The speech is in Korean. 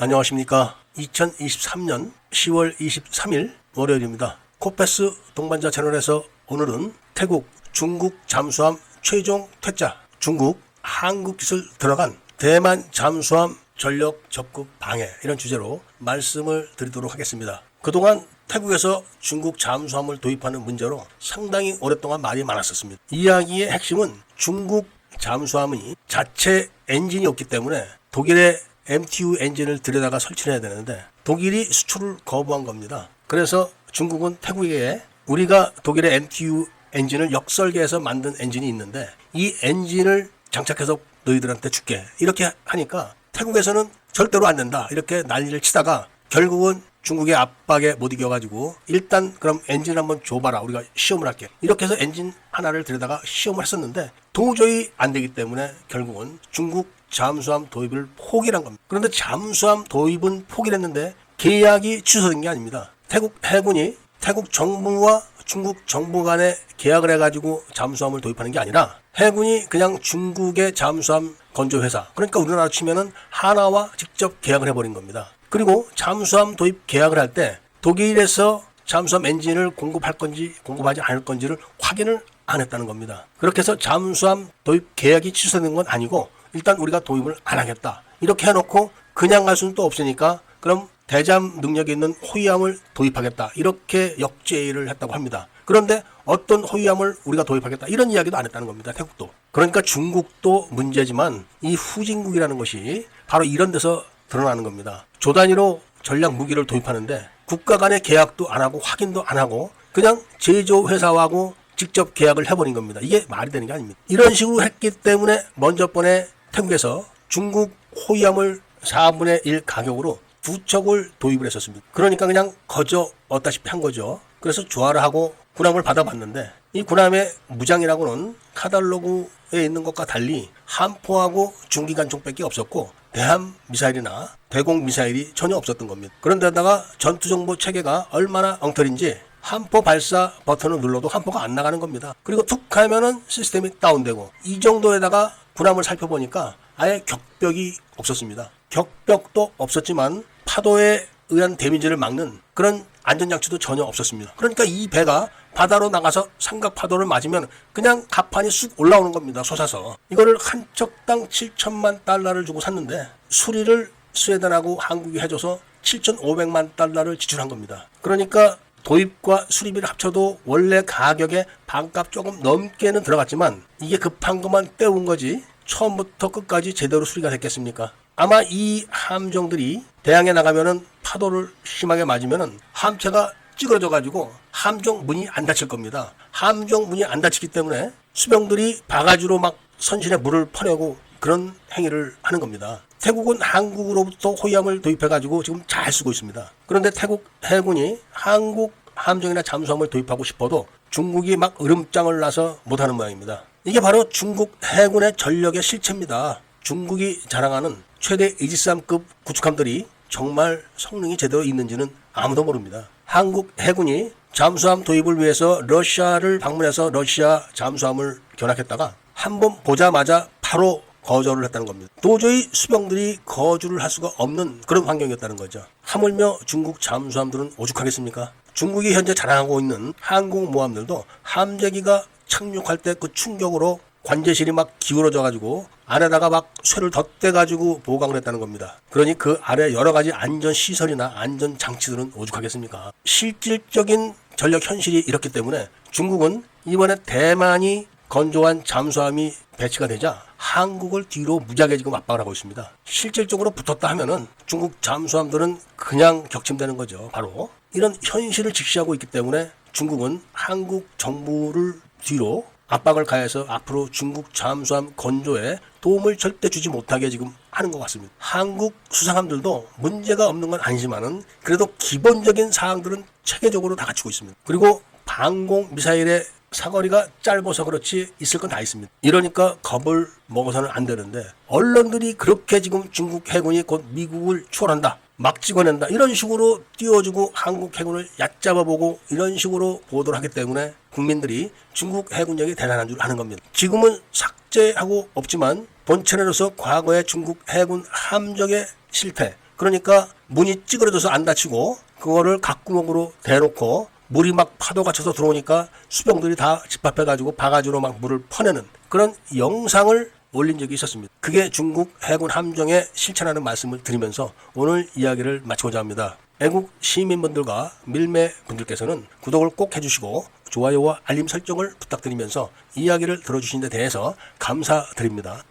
안녕하십니까. 2023년 10월 23일 월요일입니다. 코패스 동반자 채널에서 오늘은 태국, 중국 잠수함 최종 퇴짜, 중국 한국 기술 들어간 대만 잠수함 전력 적국 방해 이런 주제로 말씀을 드리도록 하겠습니다. 그동안 태국에서 중국 잠수함을 도입하는 문제로 상당히 오랫동안 말이 많았었습니다. 이야기의 핵심은 중국 잠수함이 자체 엔진이 없기 때문에 독일의 MTU 엔진을 들여다가 설치를 해야 되는데 독일이 수출을 거부한 겁니다. 그래서 중국은 태국에 우리가 독일의 MTU 엔진을 역설계해서 만든 엔진이 있는데 이 엔진을 장착해서 너희들한테 줄게 이렇게 하니까 태국에서는 절대로 안 된다 이렇게 난리를 치다가 결국은 중국의 압박에 못 이겨가지고 일단 그럼 엔진 한번 줘봐라 우리가 시험을 할게 이렇게 해서 엔진 하나를 들여다가 시험을 했었는데 도저히 안 되기 때문에 결국은 중국 잠수함 도입을 포기한 겁니다. 그런데 잠수함 도입은 포기를 했는데 계약이 취소된 게 아닙니다. 태국 해군이 태국 정부와 중국 정부 간에 계약을 해가지고 잠수함을 도입하는 게 아니라 해군이 그냥 중국의 잠수함 건조 회사 그러니까 우리나라 치면은 하나와 직접 계약을 해버린 겁니다. 그리고 잠수함 도입 계약을 할 때 독일에서 잠수함 엔진을 공급할 건지 공급하지 않을 건지를 확인을 안 했다는 겁니다. 그렇게 해서 잠수함 도입 계약이 취소된 건 아니고 일단 우리가 도입을 안 하겠다. 이렇게 해놓고 그냥 갈 수는 또 없으니까 그럼 대잠 능력이 있는 호위함을 도입하겠다. 이렇게 역제의를 했다고 합니다. 그런데 어떤 호위함을 우리가 도입하겠다. 이런 이야기도 안 했다는 겁니다. 태국도. 그러니까 중국도 문제지만 이 후진국이라는 것이 바로 이런 데서 드러나는 겁니다. 조 단위로 전략 무기를 도입하는데 국가 간의 계약도 안 하고 확인도 안 하고 그냥 제조 회사하고 직접 계약을 해버린 겁니다. 이게 말이 되는 게 아닙니다. 이런 식으로 했기 때문에 먼저 번에 태국에서 중국 호위함을 4분의 1 가격으로 두 척을 도입을 했었습니다. 그러니까 그냥 거저 얻다시피 한 거죠. 그래서 조화를 하고 군함을 받아봤는데 이 군함의 무장이라고는 카달로그에 있는 것과 달리 함포하고 중기관총밖에 없었고 대함 미사일이나 대공 미사일이 전혀 없었던 겁니다. 그런데다가 전투 정보 체계가 얼마나 엉터리인지 함포 발사 버튼을 눌러도 함포가 안 나가는 겁니다. 그리고 툭 하면은 시스템이 다운되고 이 정도에다가 군함을 살펴보니까 아예 격벽이 없었습니다. 격벽도 없었지만 파도에 의한 데미지를 막는 그런 안전장치도 전혀 없었습니다. 그러니까 이 배가 바다로 나가서 삼각 파도를 맞으면 그냥 갑판이 쑥 올라오는 겁니다. 솟아서. 이거를 한 척당 7천만 달러를 주고 샀는데 수리를 스웨덴하고 한국이 해줘서 7,500만 달러를 지출한 겁니다. 그러니까 도입과 수리비를 합쳐도 원래 가격의 반값 조금 넘게는 들어갔지만 이게 급한 것만 때운 거지 처음부터 끝까지 제대로 수리가 됐겠습니까? 아마 이 함정들이 대항에 나가면은 파도를 심하게 맞으면은 함체가 찌그러져 가지고 함정 문이 안 닫힐 겁니다. 함정 문이 안 닫히기 때문에 수병들이 바가지로 막 선실에 물을 퍼내고 그런 행위를 하는 겁니다. 태국은 한국으로부터 호위함을 도입해 가지고 지금 잘 쓰고 있습니다. 그런데 태국 해군이 한국 함정이나 잠수함을 도입하고 싶어도 중국이 막 으름장을 놔서 못하는 모양입니다. 이게 바로 중국 해군의 전력의 실체입니다. 중국이 자랑하는 최대 이지스함급 구축함들이 정말 성능이 제대로 있는지는 아무도 모릅니다. 한국 해군이 잠수함 도입을 위해서 러시아를 방문해서 러시아 잠수함을 견학했다가 한 번 보자마자 바로 거절을 했다는 겁니다. 도저히 수병들이 거주를 할 수가 없는 그런 환경이었다는 거죠. 하물며 중국 잠수함들은 오죽하겠습니까? 중국이 현재 자랑하고 있는 항공모함들도 함재기가 착륙할 때 그 충격으로 관제실이 막 기울어져 가지고 안에다가 막 쇠를 덧대 가지고 보강을 했다는 겁니다. 그러니 그 아래 여러 가지 안전 시설이나 안전 장치들은 오죽하겠습니까? 실질적인 전력 현실이 이렇기 때문에 중국은 이번에 대만이 건조한 잠수함이 배치가 되자 한국을 뒤로 무지하게 지금 압박을 하고 있습니다. 실질적으로 붙었다 하면은 중국 잠수함들은 그냥 격침되는 거죠. 바로 이런 현실을 직시하고 있기 때문에 중국은 한국 정부를 뒤로 압박을 가해서 앞으로 중국 잠수함 건조에 도움을 절대 주지 못하게 지금 하는 것 같습니다. 한국 수상함들도 문제가 없는 건 아니지만은 그래도 기본적인 사항들은 체계적으로 다 갖추고 있습니다. 그리고 방공 미사일의 사거리가 짧아서 그렇지 있을 건 다 있습니다. 이러니까 겁을 먹어서는 안 되는데 언론들이 그렇게 지금 중국 해군이 곧 미국을 추월한다 막 찍어낸다 이런 식으로 띄워주고 한국 해군을 얕잡아보고 이런 식으로 보도를 하기 때문에 국민들이 중국 해군력이 대단한 줄 아는 겁니다. 지금은 삭제하고 없지만 본 채널에서 과거의 중국 해군 함정의 실패 그러니까 문이 찌그러져서 안 다치고 그거를 각구멍으로 대놓고 물이 막 파도가 쳐서 들어오니까 수병들이 다 집합해가지고 바가지로 막 물을 퍼내는 그런 영상을 올린 적이 있었습니다. 그게 중국 해군 함정의 실체라는 말씀을 드리면서 오늘 이야기를 마치고자 합니다. 애국 시민분들과 밀매 분들께서는 구독을 꼭 해주시고 좋아요와 알림 설정을 부탁드리면서 이야기를 들어주신 데 대해서 감사드립니다.